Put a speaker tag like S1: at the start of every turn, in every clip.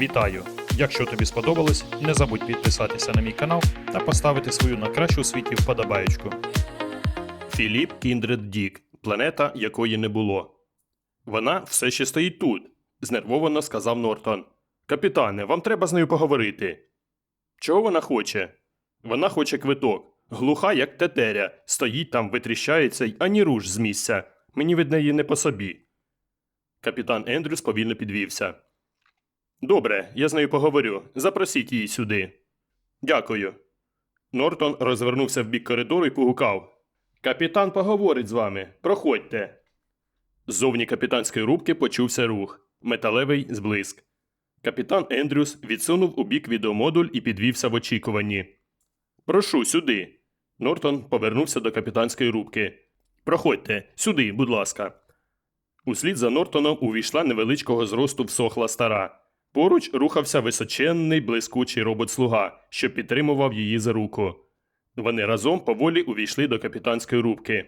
S1: Вітаю! Якщо тобі сподобалось, не забудь підписатися на мій канал та поставити свою на кращу у світі вподобаєчку. Філіп Кіндред Дік, планета якої не було. Вона все ще стоїть тут, знервовано сказав Нортон. Капітане, вам треба з нею поговорити. Чого вона хоче? Вона хоче квиток. Глуха, як тетеря, стоїть там, витріщається й ані руш з місця. Мені від неї не по собі. Капітан Ендрюс повільно підвівся. Добре, я з нею поговорю. Запросіть її сюди. Дякую. Нортон розвернувся в бік коридору і погукав. Капітан поговорить з вами. Проходьте. Ззовні капітанської рубки почувся рух. Металевий зблиск. Капітан Ендрюс відсунув у бік відеомодуль і підвівся в очікуванні. Прошу сюди. Нортон повернувся до капітанської рубки. Проходьте, сюди, будь ласка. Услід за Нортоном увійшла невеличкого зросту всохла стара. Поруч рухався височенний блискучий робот-слуга, що підтримував її за руку. Вони разом поволі увійшли до капітанської рубки.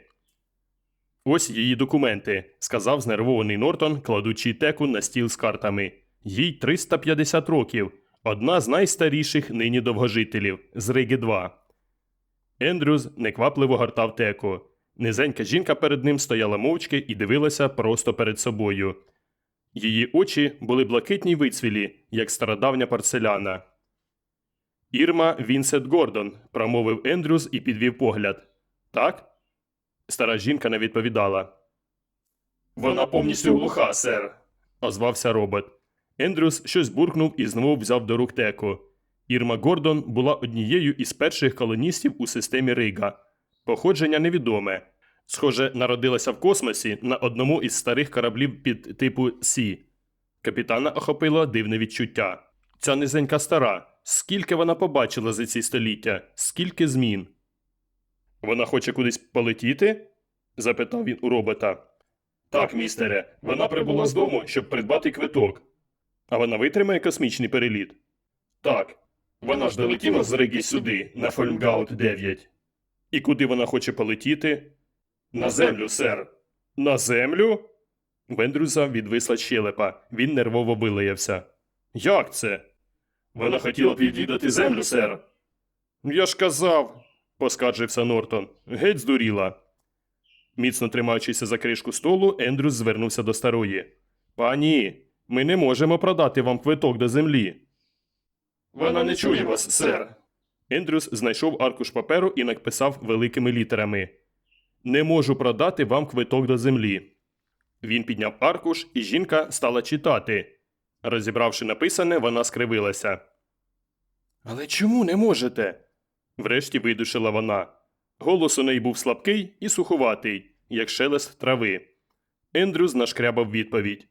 S1: Ось її документи, сказав знервований Нортон, кладучи теку на стіл з картами. Їй 350 років, одна з найстаріших нині довгожителів з Риги 2. Ендрюс неквапливо гортав теку. Низенька жінка перед ним стояла мовчки і дивилася просто перед собою. Її очі були блакитні й вицвілі, як стародавня порцеляна. Ірма Вінсет Гордон, промовив Ендрюс і підвів погляд. Так? Стара жінка не відповідала. Вона повністю глуха, сер, озвався робот. Ендрюс щось буркнув і знову взяв до рук теку. Ірма Гордон була однією із перших колоністів у системі Рига. Походження невідоме. Схоже, народилася в космосі на одному із старих кораблів під типу Сі. Капітана охопило дивне відчуття. Ця низенька стара. Скільки вона побачила за ці століття, скільки змін. Вона хоче кудись полетіти? запитав він у робота. Так, містере, вона прибула з дому, щоб придбати квиток. А вона витримає космічний переліт? Так. Вона ж долетіла з Риги сюди, на Фольмгаут 9. І куди вона хоче полетіти? На землю, сер. На землю? Вендрюза відвисла щелепа. Він нервово вилаявся. Як це? Вона хотіла б відвідати землю, сер. Я ж казав, поскаржився Нортон. Геть здуріла. Міцно тримаючися за кришку столу, Ендрюс звернувся до старої. Пані, ми не можемо продати вам квиток до землі. Вона не чує вас, сер. Ендрюс знайшов аркуш паперу і написав великими літерами Не можу продати вам квиток до землі. Він підняв аркуш, і жінка стала читати. Розібравши написане, вона скривилася. Але чому не можете? Врешті видушила вона. Голос у неї був слабкий і суховатий, як шелест трави. Ендрюс нашкрябав відповідь.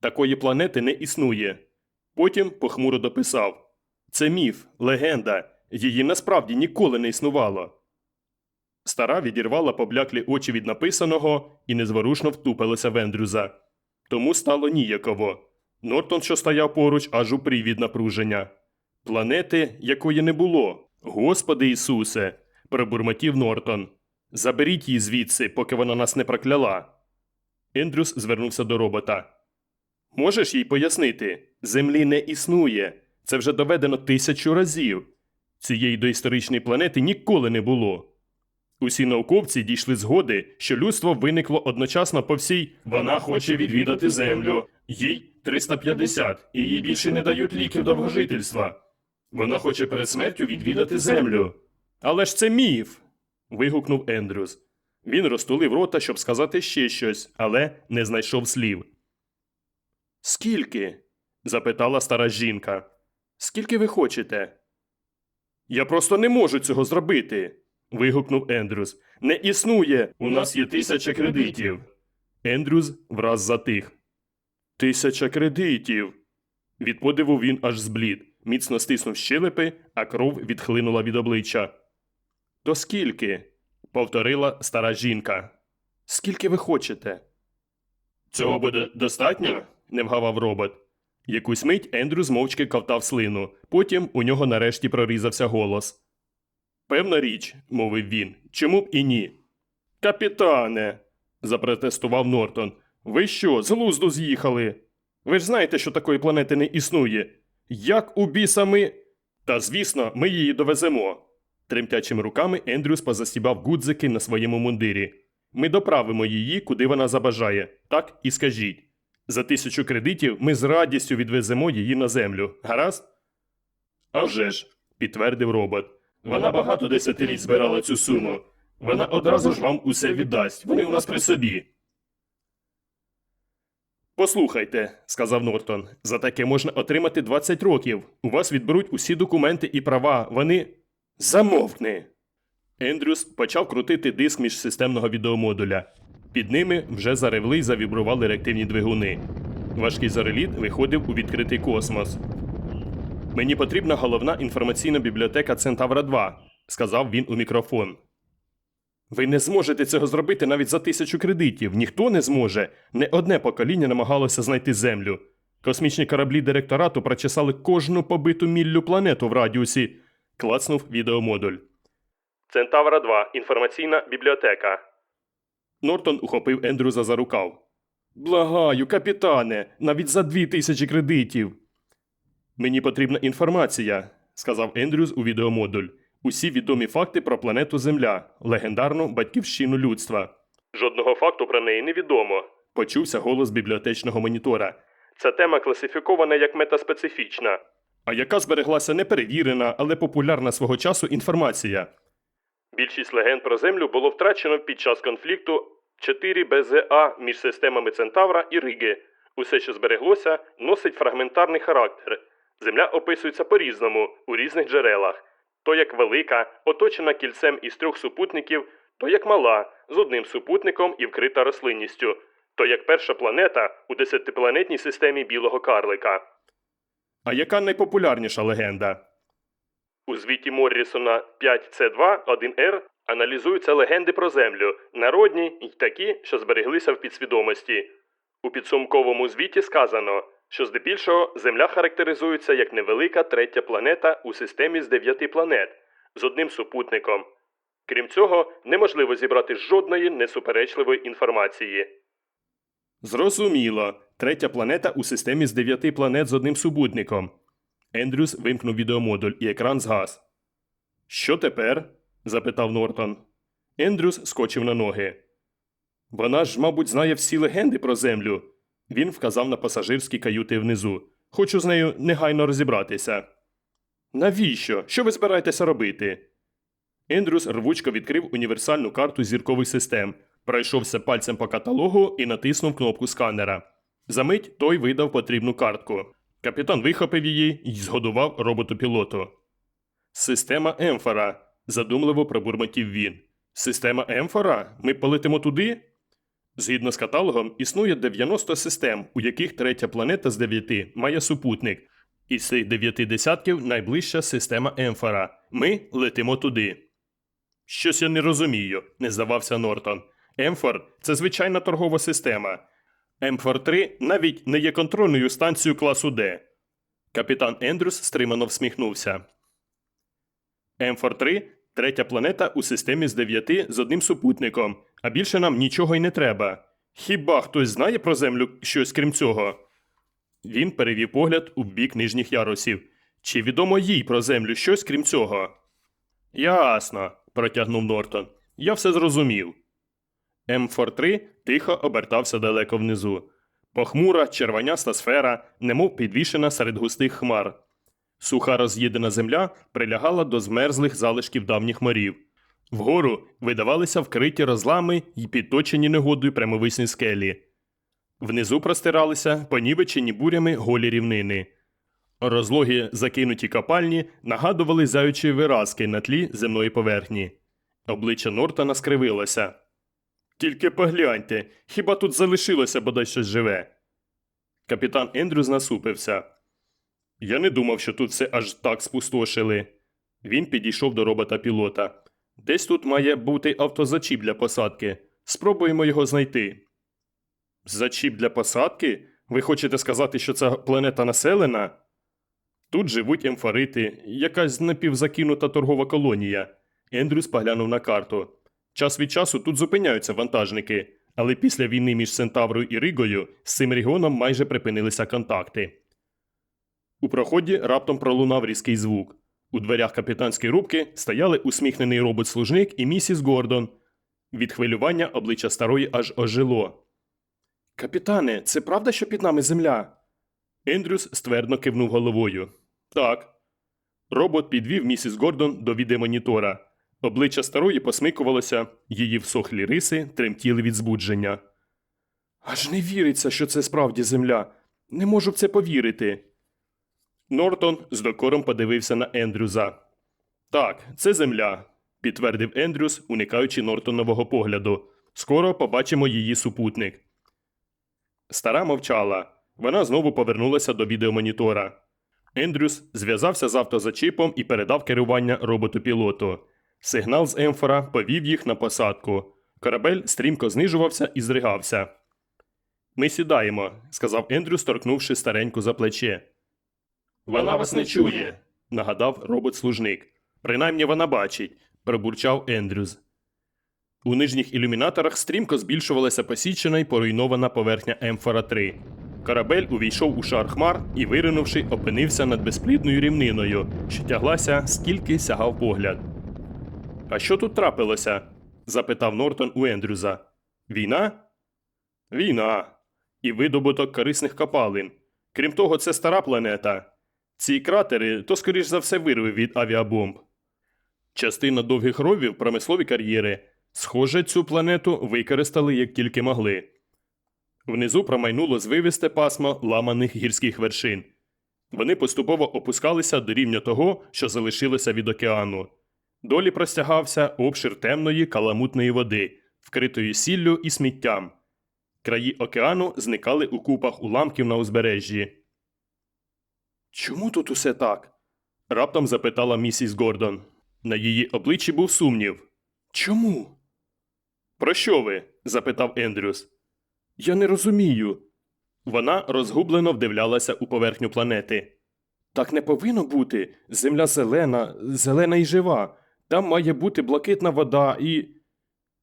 S1: Такої планети не існує. Потім похмуро дописав Це міф, легенда. Її насправді ніколи не існувало. Стара відірвала побляклі очі від написаного і незворушно втупилася в Ендрюза. Тому стало ніяково. Нортон, що стояв поруч, аж упрів від напруження. Планети, якої не було. Господи Ісусе, пробурмотів Нортон. Заберіть її звідси, поки вона нас не прокляла. Ендрюс звернувся до робота. Можеш їй пояснити? Землі не існує. Це вже доведено тисячу разів. Цієї доісторичної планети ніколи не було. Усі науковці дійшли згоди, що людство виникло одночасно по всій. Вона хоче відвідати землю. Їй 350, і їй більше не дають ліків довгожительства. Вона хоче перед смертю відвідати землю. Але ж це міф. вигукнув Ендрюс. Він розтулив рота, щоб сказати ще щось, але не знайшов слів. Скільки? запитала стара жінка. Скільки ви хочете? Я просто не можу цього зробити. Вигукнув Ендрюс. Не існує. У нас є тисяча кредитів. Ендрюс враз затих. Тисяча кредитів. Від подиву він аж зблід, міцно стиснув щелепи, а кров відхлинула від обличчя. То скільки? повторила стара жінка. Скільки ви хочете? Цього буде достатньо? не вгавав робот. Якусь мить Ендрю змовчки ковтав слину, потім у нього нарешті прорізався голос. Певна річ, мовив він, чому б і ні. Капітане. запротестував Нортон. Ви що, з глузду з'їхали? Ви ж знаєте, що такої планети не існує. Як у біса ми. Та звісно, ми її довеземо. Тремтячими руками Ендрюс позастібав гудзики на своєму мундирі. Ми доправимо її, куди вона забажає. Так і скажіть. За тисячу кредитів ми з радістю відвеземо її на землю. Гаразд? «А ж», – підтвердив робот. Вона багато десятиліть збирала цю суму. Вона одразу ж вам усе віддасть. Вони у нас при собі. Послухайте, сказав Нортон, за таке можна отримати 20 років. У вас відберуть усі документи і права. Вони. Замовкни. Ендрюс почав крутити диск міжсистемного відеомодуля. Під ними вже заревли й завібрували реактивні двигуни. Важкий зареліт виходив у відкритий космос. Мені потрібна головна інформаційна бібліотека Центавра 2, сказав він у мікрофон. Ви не зможете цього зробити навіть за тисячу кредитів. Ніхто не зможе. Не одне покоління намагалося знайти землю. Космічні кораблі директорату прочесали кожну побиту міллю планету в радіусі. Клацнув відеомодуль. Центавра 2. Інформаційна бібліотека. Нортон ухопив Ендрюза за рукав. Благаю, капітане, навіть за дві тисячі кредитів. Мені потрібна інформація, сказав Ендрюс у відеомодуль. Усі відомі факти про планету Земля, легендарну батьківщину людства. Жодного факту про неї не відомо, почувся голос бібліотечного монітора. Ця тема класифікована як метаспецифічна. А яка збереглася неперевірена, але популярна свого часу інформація. Більшість легенд про Землю було втрачено під час конфлікту 4 БЗА між системами Центавра і Риги. Усе, що збереглося, носить фрагментарний характер. Земля описується по-різному у різних джерелах. То як велика, оточена кільцем із трьох супутників, то як мала, з одним супутником і вкрита рослинністю, то як перша планета у десятипланетній системі білого карлика. А яка найпопулярніша легенда? У звіті Моррісона 5C2 1R аналізуються легенди про Землю, народні й такі, що збереглися в підсвідомості. У підсумковому звіті сказано, що здебільшого Земля характеризується як невелика третя планета у системі з дев'яти планет з одним супутником. Крім цього, неможливо зібрати жодної несуперечливої інформації. Зрозуміло. Третя планета у системі з дев'яти планет з одним супутником. Ендрюс вимкнув відеомодуль і екран згас. Що тепер? запитав Нортон. Ендрюс скочив на ноги. Вона ж, мабуть, знає всі легенди про землю. Він вказав на пасажирські каюти внизу. Хочу з нею негайно розібратися. Навіщо? Що ви збираєтеся робити? Ендрюс рвучко відкрив універсальну карту зіркових систем, пройшовся пальцем по каталогу і натиснув кнопку сканера. Замить той видав потрібну картку. Капітан вихопив її і згодував роботу пілоту. Система Емфора, задумливо пробурмотів він. Система Емфора? Ми полетимо туди? Згідно з каталогом, існує 90 систем, у яких третя планета з дев'яти має супутник. Із цих дев'яти десятків найближча система Емфора. Ми летимо туди. Щось я не розумію, не здавався Нортон. Емфор це звичайна торгова система. Емфор 3 навіть не є контрольною станцією класу Д. Капітан Ендрюс стримано всміхнувся. Емфор 3 третя планета у системі з дев'яти з одним супутником, а більше нам нічого й не треба. Хіба хтось знає про Землю щось крім цього? Він перевів погляд у бік нижніх ярусів. Чи відомо їй про Землю щось крім цього? Ясно, протягнув Нортон. Я все зрозумів. М-4-3 тихо обертався далеко внизу. Похмура, червоняста сфера, немов підвішена серед густих хмар. Суха роз'їдена земля прилягала до змерзлих залишків давніх морів. Вгору видавалися вкриті розлами й підточені негодою прямовисні скелі. Внизу простиралися понівечені бурями голі рівнини. Розлогі закинуті копальні нагадували заючі виразки на тлі земної поверхні. Обличчя Нортона скривилося. Тільки погляньте, хіба тут залишилося бодай щось живе. Капітан Ендрюс насупився. Я не думав, що тут все аж так спустошили. Він підійшов до робота пілота. Десь тут має бути автозачіп для посадки. Спробуємо його знайти. Зачіп для посадки? Ви хочете сказати, що ця планета населена? Тут живуть емфорити, якась напівзакинута торгова колонія. Ендрюс поглянув на карту. Час від часу тут зупиняються вантажники. але після війни між Центаврою і Ригою з цим регіоном майже припинилися контакти. У проході раптом пролунав різкий звук. У дверях капітанської рубки стояли усміхнений робот-служник і місіс Гордон. Від хвилювання обличчя старої аж ожило. Капітане, це правда, що під нами земля? Ендрюс ствердно кивнув головою. Так. Робот підвів місіс Гордон до відеомонітора. Обличчя старої посмикувалося, її всохлі риси тремтіли від збудження. Аж не віриться, що це справді земля. Не можу в це повірити. Нортон з докором подивився на Ендрюза. Так, це земля, підтвердив Ендрюс, уникаючи Нортонового погляду. Скоро побачимо її супутник. Стара мовчала. Вона знову повернулася до відеомонітора. Ендрюс зв'язався з автозачіпом і передав керування роботу-пілоту. Сигнал з емфора повів їх на посадку. Корабель стрімко знижувався і зригався. Ми сідаємо, сказав Ендрюс, торкнувши стареньку за плече. Вона вас не чує, нагадав робот-служник. Принаймні вона бачить, пробурчав Ендрюс. У нижніх ілюмінаторах стрімко збільшувалася посічена й поруйнована поверхня Емфора 3. Корабель увійшов у шар хмар і, виринувши, опинився над безплідною рівниною, що тяглася, скільки сягав погляд. А що тут трапилося? запитав Нортон у Ендрюза. Війна? Війна. І видобуток корисних копалин. Крім того, це стара планета. Ці кратери то, скоріш за все, вирви від авіабомб. Частина довгих ровів промислові кар'єри. Схоже, цю планету використали як тільки могли. Внизу промайнуло звивисте пасмо ламаних гірських вершин. Вони поступово опускалися до рівня того, що залишилося від океану. Долі простягався обшир темної каламутної води, вкритої сіллю і сміттям. Краї океану зникали у купах уламків на узбережжі. Чому тут усе так? раптом запитала місіс Гордон. На її обличчі був сумнів. Чому? Про що ви? запитав Ендрюс. Я не розумію. Вона розгублено вдивлялася у поверхню планети. Так не повинно бути. Земля зелена, зелена і жива. Там має бути блакитна вода і.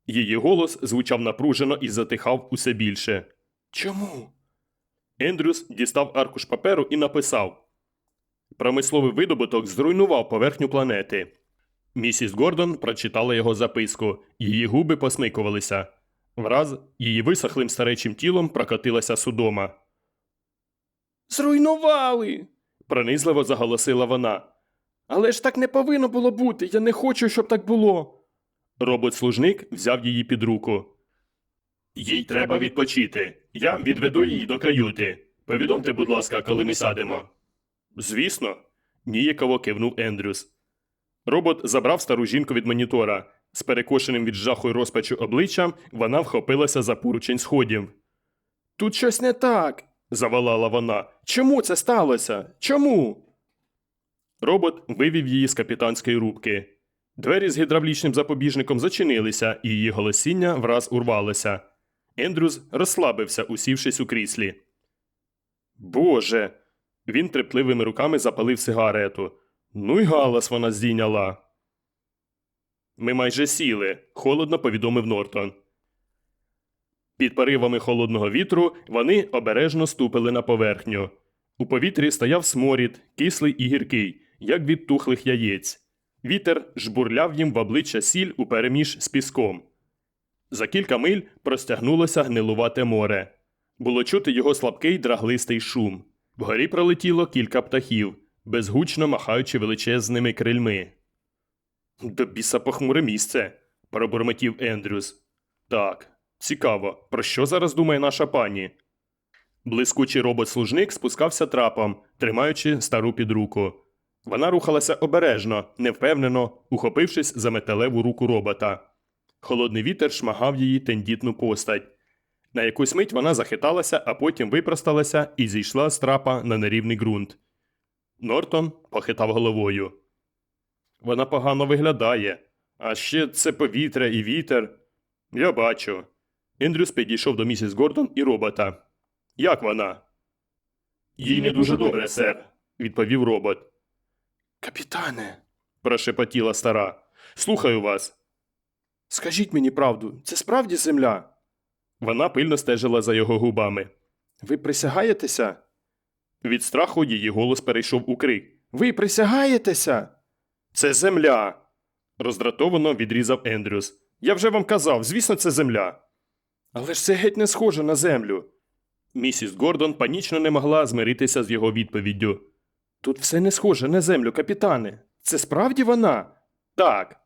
S1: Її голос звучав напружено і затихав усе більше. Чому? Ендрюс дістав аркуш паперу і написав Промисловий видобуток зруйнував поверхню планети. Місіс Гордон прочитала його записку, її губи посмикувалися. Враз її висохлим старечим тілом прокотилася судома. Зруйнували. пронизливо заголосила вона. Але ж так не повинно було бути. Я не хочу, щоб так було. Робот-служник взяв її під руку. Їй треба відпочити. Я відведу її до каюти. Повідомте, будь ласка, коли ми садимо. Звісно, ніяково кивнув Ендрюс. Робот забрав стару жінку від монітора. З перекошеним від жаху й розпачу обличчям вона вхопилася за поручень сходів. Тут щось не так, заволала вона. Чому це сталося? Чому? Робот вивів її з капітанської рубки. Двері з гідравлічним запобіжником зачинилися, і її голосіння враз урвалося. Ендрюс розслабився, усівшись у кріслі. Боже. Він трепливими руками запалив сигарету. Ну й галас вона здійняла. Ми майже сіли, холодно повідомив Нортон. Під поривами холодного вітру вони обережно ступили на поверхню. У повітрі стояв сморід, кислий і гіркий, як від тухлих яєць. Вітер жбурляв їм в обличчя сіль у переміж з піском. За кілька миль простягнулося гнилувате море. Було чути його слабкий драглистий шум. Вгорі пролетіло кілька птахів, безгучно махаючи величезними крильми. До біса похмуре місце, пробурмотів Ендрюс. Так, цікаво, про що зараз думає наша пані? Блискучий робот-служник спускався трапом, тримаючи стару під руку. Вона рухалася обережно, невпевнено, ухопившись за металеву руку робота. Холодний вітер шмагав її тендітну постать. На якусь мить вона захиталася, а потім випросталася і зійшла з трапа на нерівний ґрунт. Нортон похитав головою. Вона погано виглядає. А ще це повітря і вітер. Я бачу. Ендрюс підійшов до місіс Гордон і робота. Як вона? Їй не дуже добре, сер, відповів робот. Капітане, прошепотіла стара. Слухаю вас. Скажіть мені правду, це справді земля? Вона пильно стежила за його губами. Ви присягаєтеся? Від страху її голос перейшов у крик. Ви присягаєтеся? Це земля. роздратовано відрізав Ендрюс. Я вже вам казав, звісно, це земля. Але ж це геть не схоже на землю. Місіс Гордон панічно не могла змиритися з його відповіддю. Тут все не схоже на землю, капітане. Це справді вона? Так.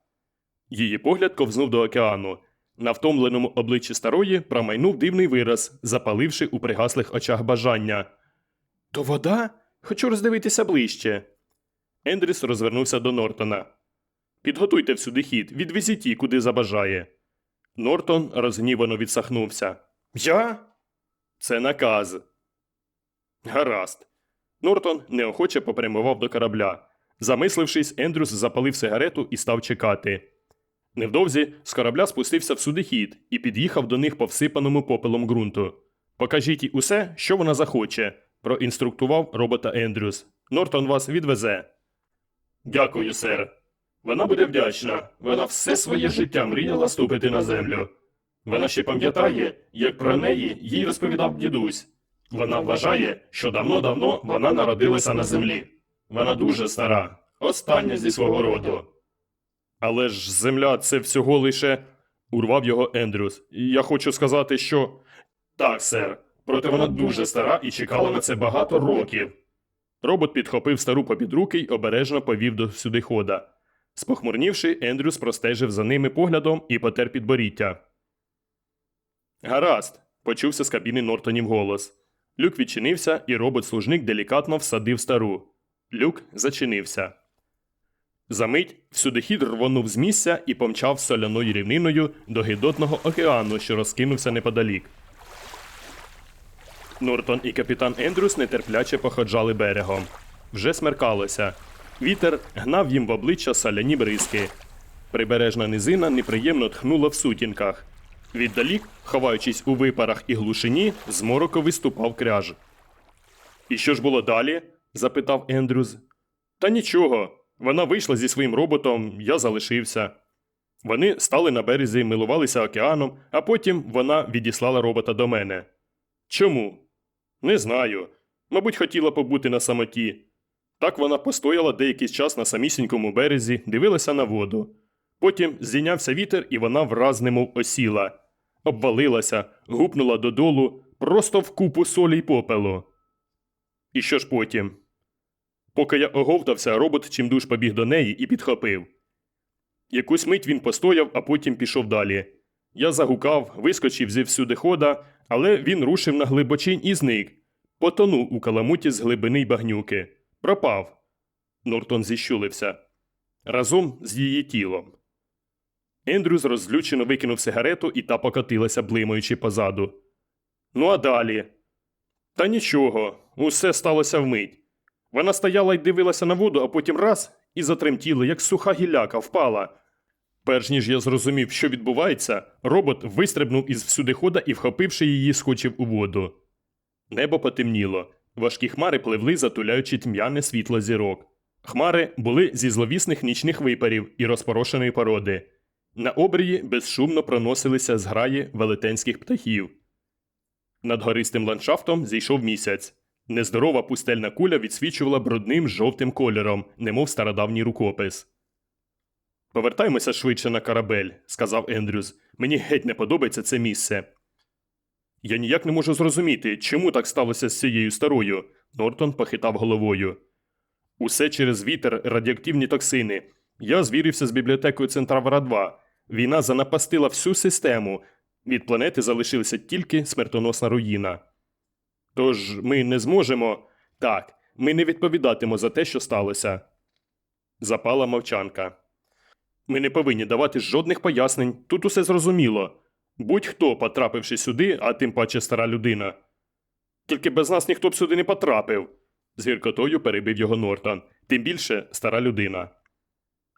S1: Її погляд ковзнув до океану. На втомленому обличчі старої промайнув дивний вираз, запаливши у пригаслих очах бажання. То вода? Хочу роздивитися ближче. Ендріс розвернувся до Нортона. Підготуйте всюди хід, відвезіть її, куди забажає. Нортон розгнівано відсахнувся. Я? Це наказ. Гаразд. Нортон неохоче попрямував до корабля. Замислившись, Ендрюс запалив сигарету і став чекати. Невдовзі з корабля спустився в судихід і під'їхав до них по всипаному попелом ґрунту. Покажіть їй усе, що вона захоче, проінструктував робота Ендрюс. Нортон вас відвезе. Дякую, сер. Вона буде вдячна. Вона все своє життя мріяла ступити на землю. Вона ще пам'ятає, як про неї їй розповідав дідусь. Вона вважає, що давно-давно вона народилася на землі. Вона дуже стара, остання зі свого роду. Але ж земля це всього лише. урвав його Ендрюс. Я хочу сказати, що. Так, сер. Проте вона дуже стара і чекала на це багато років. Робот підхопив стару попід руки й обережно повів до сюдихода. Спохмурнівши, Ендрюс простежив за ними поглядом і потер підборіття. Гаразд, почувся з кабіни Нортонів голос. Люк відчинився, і робот-служник делікатно всадив стару. Люк зачинився. Замить всюдихід рвонув з місця і помчав соляною рівниною до гидотного океану, що розкинувся неподалік. Нортон і капітан Ендрюс нетерпляче походжали берегом. Вже смеркалося. Вітер гнав їм в обличчя соляні бризки. Прибережна низина неприємно тхнула в сутінках. Віддалік, ховаючись у випарах і глушині, з мороку виступав кряж. І що ж було далі? запитав Ендрюз. Та нічого. Вона вийшла зі своїм роботом, я залишився. Вони стали на березі, милувалися океаном, а потім вона відіслала робота до мене. Чому? Не знаю. Мабуть, хотіла побути на самоті. Так вона постояла деякий час на самісінькому березі, дивилася на воду. Потім здійнявся вітер, і вона враз немов осіла. Обвалилася, гупнула додолу, просто в купу солі й попелу. І що ж потім? Поки я оговтався, робот чимдуж побіг до неї і підхопив. Якусь мить він постояв, а потім пішов далі. Я загукав, вискочив зі всюди хода, але він рушив на глибочинь і зник. Потонув у каламуті з глибини й багнюки. Пропав. Нортон зіщулився. Разом з її тілом. Ендрюс розлючено викинув сигарету і та покотилася, блимаючи позаду. Ну а далі? Та нічого, усе сталося вмить. Вона стояла й дивилася на воду, а потім раз і затремтіла, як суха гіляка, впала. Перш ніж я зрозумів, що відбувається, робот вистрибнув із всюдихода і, вхопивши її, скочив у воду. Небо потемніло. Важкі хмари пливли, затуляючи тьмяне світло зірок. Хмари були зі зловісних нічних випарів і розпорошеної породи. На обрії безшумно проносилися зграї велетенських птахів. Над гористим ландшафтом зійшов місяць. Нездорова пустельна куля відсвічувала брудним жовтим кольором, немов стародавній рукопис. Повертаймося швидше на корабель, сказав Ендрюс. Мені геть не подобається це місце. Я ніяк не можу зрозуміти, чому так сталося з цією старою. Нортон похитав головою. Усе через вітер, радіоактивні токсини. Я звірився з бібліотекою Центравара 2. Війна занапастила всю систему. Від планети залишилася тільки смертоносна руїна. Тож ми не зможемо. Так, ми не відповідатимо за те, що сталося. Запала мовчанка. Ми не повинні давати жодних пояснень, тут усе зрозуміло. Будь-хто, потрапивши сюди, а тим паче стара людина. Тільки без нас ніхто б сюди не потрапив. з гіркотою перебив його Нортон, тим більше стара людина.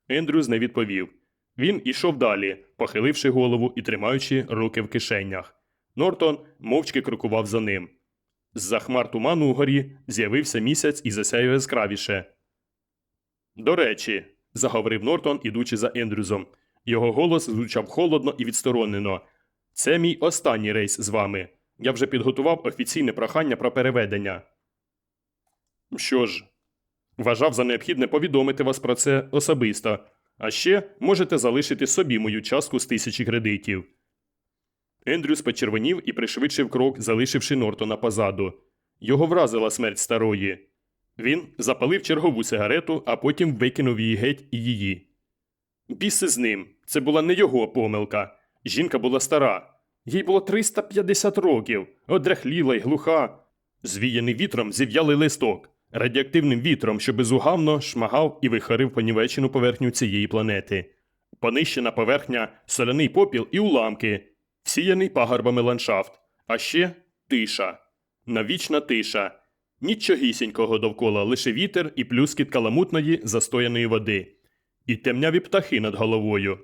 S1: Ендрюз не відповів. Він ішов далі, похиливши голову і тримаючи руки в кишенях. Нортон мовчки крокував за ним. З-за хмар туману угорі з'явився місяць і засяяв яскравіше. До речі, заговорив Нортон, ідучи за Ендрюзом. Його голос звучав холодно і відсторонено. Це мій останній рейс з вами. Я вже підготував офіційне прохання про переведення. Що ж, вважав за необхідне повідомити вас про це особисто, а ще можете залишити собі мою частку з тисячі кредитів. Ендрюс почервонів і пришвидшив крок, залишивши Нортона позаду. Його вразила смерть старої. Він запалив чергову сигарету, а потім викинув її геть і її. Біси з ним. Це була не його помилка. Жінка була стара. Їй було 350 років, одряхліла й глуха. Звіяний вітром зів'ялий листок, радіоактивним вітром, що безугавно шмагав і вихарив понівечену поверхню цієї планети. Понищена поверхня, соляний попіл і уламки, всіяний пагорбами ландшафт, а ще тиша. Навічна тиша. Нічогісінького довкола, лише вітер і плюскіт каламутної застояної води. І темняві птахи над головою.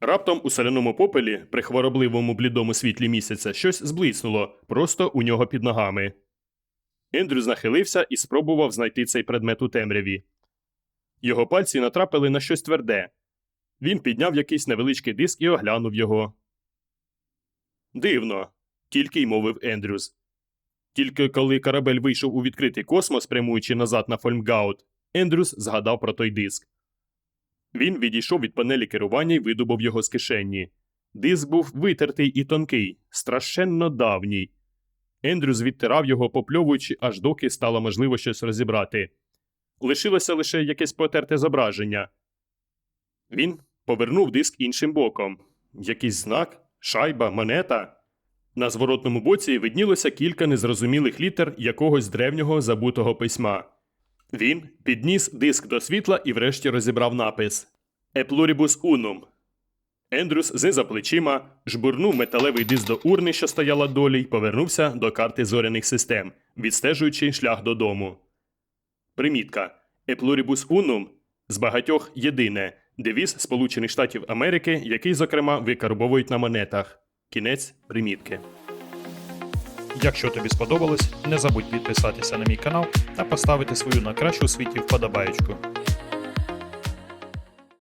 S1: Раптом у соляному попелі, при хворобливому блідому світлі місяця, щось зблиснуло просто у нього під ногами. Ендрюс нахилився і спробував знайти цей предмет у темряві. Його пальці натрапили на щось тверде. Він підняв якийсь невеличкий диск і оглянув його. Дивно, тільки й мовив Ендрюс. Тільки коли корабель вийшов у відкритий космос, прямуючи назад на Фольмгаут, Ендрюс згадав про той диск. Він відійшов від панелі керування і видобув його з кишені. Диск був витертий і тонкий, страшенно давній. Ендрюс відтирав його, попльовуючи, аж доки стало можливо щось розібрати. Лишилося лише якесь потерте зображення. Він повернув диск іншим боком. Якийсь знак, шайба, монета. На зворотному боці виднілося кілька незрозумілих літер якогось древнього забутого письма. Він підніс диск до світла і врешті розібрав напис pluribus unum. Ендрюс знизав плечима, жбурнув металевий диск до урни, що стояла долі, й повернувся до карти зоряних систем, відстежуючи шлях додому. Примітка pluribus unum з багатьох єдине девіз Сполучених Штатів Америки, який, зокрема, викарбовують на монетах. Кінець примітки. Якщо тобі сподобалось, не забудь підписатися на мій канал та поставити свою на кращу світі вподобаєчку.